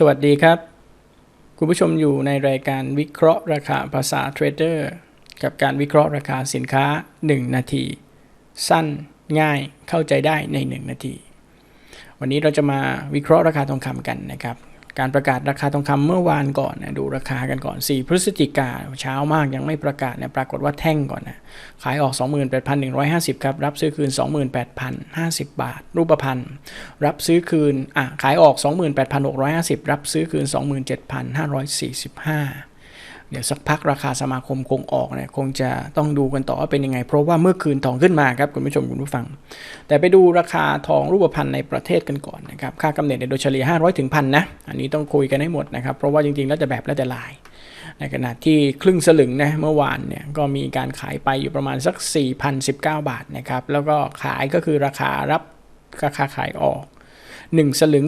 สวัสดีครับ คุณผู้ชมอยู่ในรายการวิเคราะห์ราคาภาษาเทรดเดอร์กับการวิเคราะห์ราคาสินค้า 1 นาที สั้นง่ายเข้าใจได้ใน 1 นาที วันนี้เราจะมาวิเคราะห์ราคาทองคำกันนะครับ การประกาศราคาทองคำเมื่อวานก่อนนะดูราคากันก่อน 4 พฤศจิกาเช้ามากยังไม่ประกาศเนี่ยปรากฏว่าแท่งก่อนนะขายออก 28,150 ครับ รับซื้อคืน 28,050 บาท รูปพันธ์รับซื้อคืนอะขายออก 28,650 รับซื้อคืน 27,545 เดี๋ยวสักพักราคาสมาคมคงออกเนี่ยคงจะต้องดูกันต่อว่าเป็นยังไง เพราะว่าเมื่อคืนทองขึ้นมาครับคุณผู้ชมคุณผู้ฟัง แต่ไปดูราคาทองรูปพรรณในประเทศกันก่อนนะครับค่ากำเนิดเนี่ยโดยเฉลี่ย500ถึงพันนะอันนี้ต้องคุยกันให้หมดนะครับเพราะว่าจริงๆแล้วจะแบบแล้วแต่ลาย ในขณะที่ครึ่งสลึงนะเมื่อวานเนี่ยก็มีการขายไปอยู่ประมาณสัก 4,019 บาทนะครับแล้วก็ขายก็คือราคารับราคาขายออก1 สลึง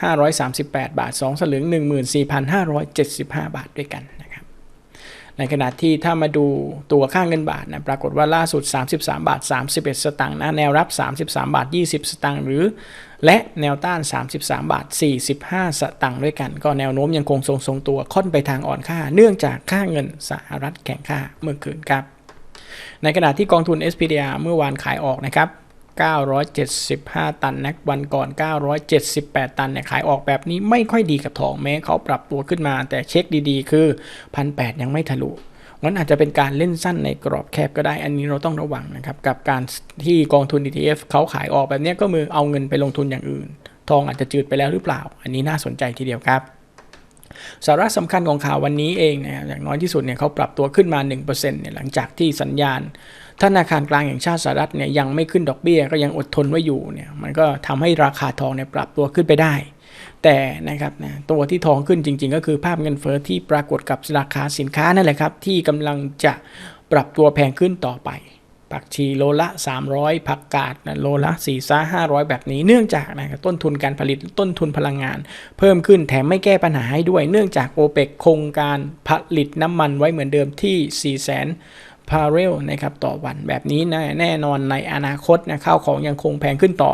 7,538 บาท 2 สลึง 14,575 บาทด้วยกันนะครับ ในขณะที่ถ้ามาดูตัวค่างเงินบาทนะปรากฏว่าล่าสุด 33 บาท 31 สตางค์นะแนวรับ 33 บาท 20 สตางค์หรือ และแนวต้าน 33 บาท 45 สตางค์ด้วยกัน ก็แนวโน้มยังคงทรงทรงตัวค่อนไปทางอ่อนค่า เนื่องจากค่าเงินสหรัฐแข็งค่าเมื่อคืนครับ ในขณะที่กองทุน SPDR เมื่อวานขายออกนะครับ 975 ตันนะวันก่อน 978 ตันเนี่ยขายออกแบบนี้ไม่ค่อยดีกับทองแม้เขาปรับตัวขึ้นมา แต่เช็คดีๆ คือ1,800ยังไม่ทะลุงั้นอาจจะเป็นการเล่นสั้นในกรอบแคบก็ได้ อันนี้เราต้องระวังนะครับ กับการที่กองทุน ETF เขาขายออกแบบนี้ก็มือเอาเงินไปลงทุนอย่างอื่น ทองอาจจะจืดไปแล้วหรือเปล่า อันนี้น่าสนใจทีเดียวครับ สาระสำคัญของข่าววันนี้เองนะครับอย่างน้อยที่สุดเนี่ยเขาปรับตัวขึ้นมา 1%เนี่ยหลังจากที่สัญญาณธนาคารกลางแห่งชาติสหรัฐเนี่ยยังไม่ขึ้นดอกเบี้ยก็ยังอดทนไว้อยู่เนี่ยมันก็ทำให้ราคาทองเนี่ยปรับตัวขึ้นไปได้ แต่นะครับนะตัวที่ทองขึ้นจริง ๆ ก็คือภาพเงินเฟ้อที่ปรากฏกับราคาสินค้านั่นแหละครับที่กำลังจะปรับตัวแพงขึ้นต่อไป ผักชีโลละ 300 ผักกาดนะโลละ4ซ่า500 แบบนี้ เนื่องจากนะต้นทุนการผลิตต้นทุนพลังงาน เพิ่มขึ้นแถมไม่แก้ปัญหาให้ด้วย เนื่องจากโอเปกคงการผลิตน้ำมันไว้เหมือนเดิมที่ 4 0 0 0 0 0พาเรลนะครับต่อวันแบบนี้นะแน่นอนในอนาคตนะข้าวของยังคงแพงขึ้นต่อ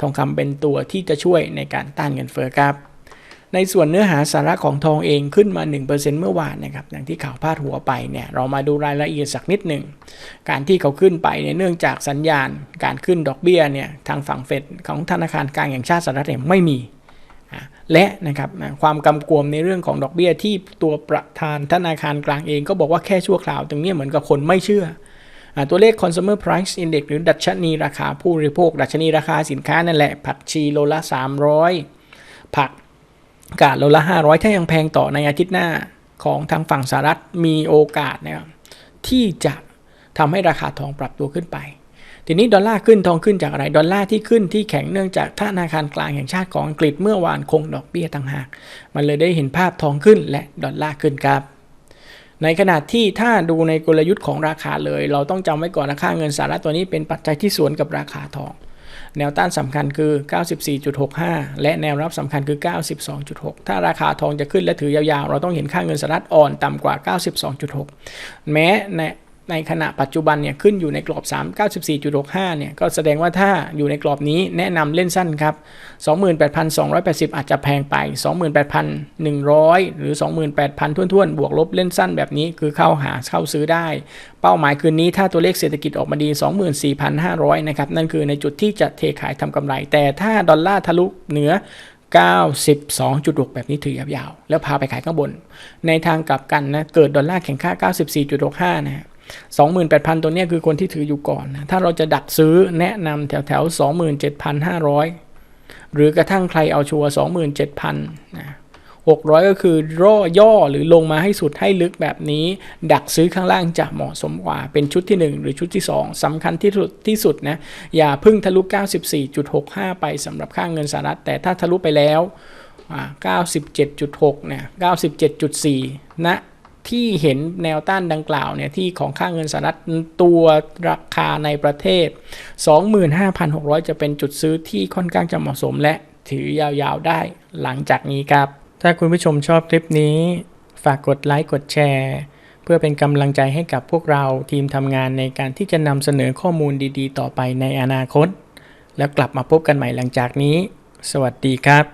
ทองคำเป็นตัวที่จะช่วยในการต้านเงินเฟ้อครับ ในส่วนเนื้อหาสาระของทองเองขึ้นมา 1%เมื่อวานนะครับอย่างที่ข่าวพาดหัวไปเนี่ยเรามาดูรายละเอียดสักนิดหนึ่ง การที่เขาขึ้นไปเนี่ยเนื่องจากสัญญาณ การขึ้นดอกเบี้ยเนี่ยทางฝั่งเฟดของธนาคารกลางแห่งชาติสหรัฐเนี่ยไม่มี และนะครับความกำกวมในเรื่องของดอกเบี้ยที่ตัวประธานธนาคารกลางเองก็บอกว่าแค่ชั่วคราว ตรงนี้เหมือนกับคนไม่เชื่อตัวเลข consumer price index หรือดัชนีราคาผู้บริโภค ดัชนีราคาสินค้านั่นแหละ ผักชีโลละ 300 ผัก กาดโลละ 500 ถ้ายังแพงต่อในอาทิตย์หน้าของทางฝั่งสหรัฐมีโอกาสนะครับที่จะทำให้ราคาทองปรับตัวขึ้นไป ทีนี้ดอลลาร์ขึ้นทองขึ้นจากอะไร ดอลลาร์ที่ขึ้นที่แข็งเนื่องจากธนาคารกลางแห่งชาติของอังกฤษเมื่อวานคงดอกเบี้ยต่างหาก มันเลยได้เห็นภาพทองขึ้นและดอลลาร์ขึ้นครับ ในขณะที่ถ้าดูในกลยุทธ์ของราคาเลย เราต้องจำไว้ก่อนนะค่าเงินสหรัฐตัวนี้เป็นปัจจัยที่สวนกับราคาทอง แนวต้านสำคัญคือ 94.65 และแนวรับสำคัญคือ 92.6 ถ้าราคาทองจะขึ้นและถือยาวๆ เราต้องเห็นค่าเงินสหรัฐอ่อนต่ำกว่า 92.6 แม้ใน ในขณะปัจจุบันเนี่ยขึ้นอยู่ในกรอบ 3 94.65 เนี่ยก็แสดงว่าถ้าอยู่ในกรอบนี้แนะนำเล่นสั้นครับ 28,280 อาจจะแพงไป 28,100 หรือ 28,000ท้วนๆ บวกลบเล่นสั้นแบบนี้คือเข้าหาเข้าซื้อได้ เป้าหมายคืนนี้ถ้าตัวเลขเศรษฐกิจออกมาดี 24,500 นะครับ นั่นคือในจุดที่จะเทขายทำกำไร แต่ถ้าดอลลาร์ทะลุเหนือ92.6 แบบนี้ถือยาวๆ แล้วพาไปขายข้างบน ในทางกลับกันนะ เกิดดอลลาร์แข็งค่า 94.65 นะ 28,000 ตัวนี้คือคนที่ถืออยู่ก่อนนะถ้าเราจะดักซื้อแนะนำแถวแถว27,500 หรือกระทั่งใครเอาชัวร์27,000นะ600 ก็คือร่อย่อหรือลงมาให้สุดให้ลึกแบบนี้ ดักซื้อข้างล่างจะเหมาะสมกว่า เป็นชุดที่ 1 หรือชุดที่ 2สำคัญที่สุดที่สุดนะ อย่าพึ่งทะลุ 94.65 ไปสำหรับค่างเงินสหรัฐ แต่ถ้าทะลุไปแล้ว 97.6 เนี่ย 97.4นะ ที่เห็นแนวต้านดังกล่าวเนี่ยที่ของค่าเงินสหรัฐตัวราคาในประเทศ 25,600 จะเป็นจุดซื้อที่ค่อนข้างจะเหมาะสมและถือยาวๆได้หลังจากนี้ครับ ถ้าคุณผู้ชมชอบคลิปนี้ ฝากกดไลค์กดแชร์ เพื่อเป็นกำลังใจให้กับพวกเราทีมทำงานในการที่จะนำเสนอข้อมูลดีๆ ต่อไปในอนาคต แล้วกลับมาพบกันใหม่หลังจากนี้ สวัสดีครับ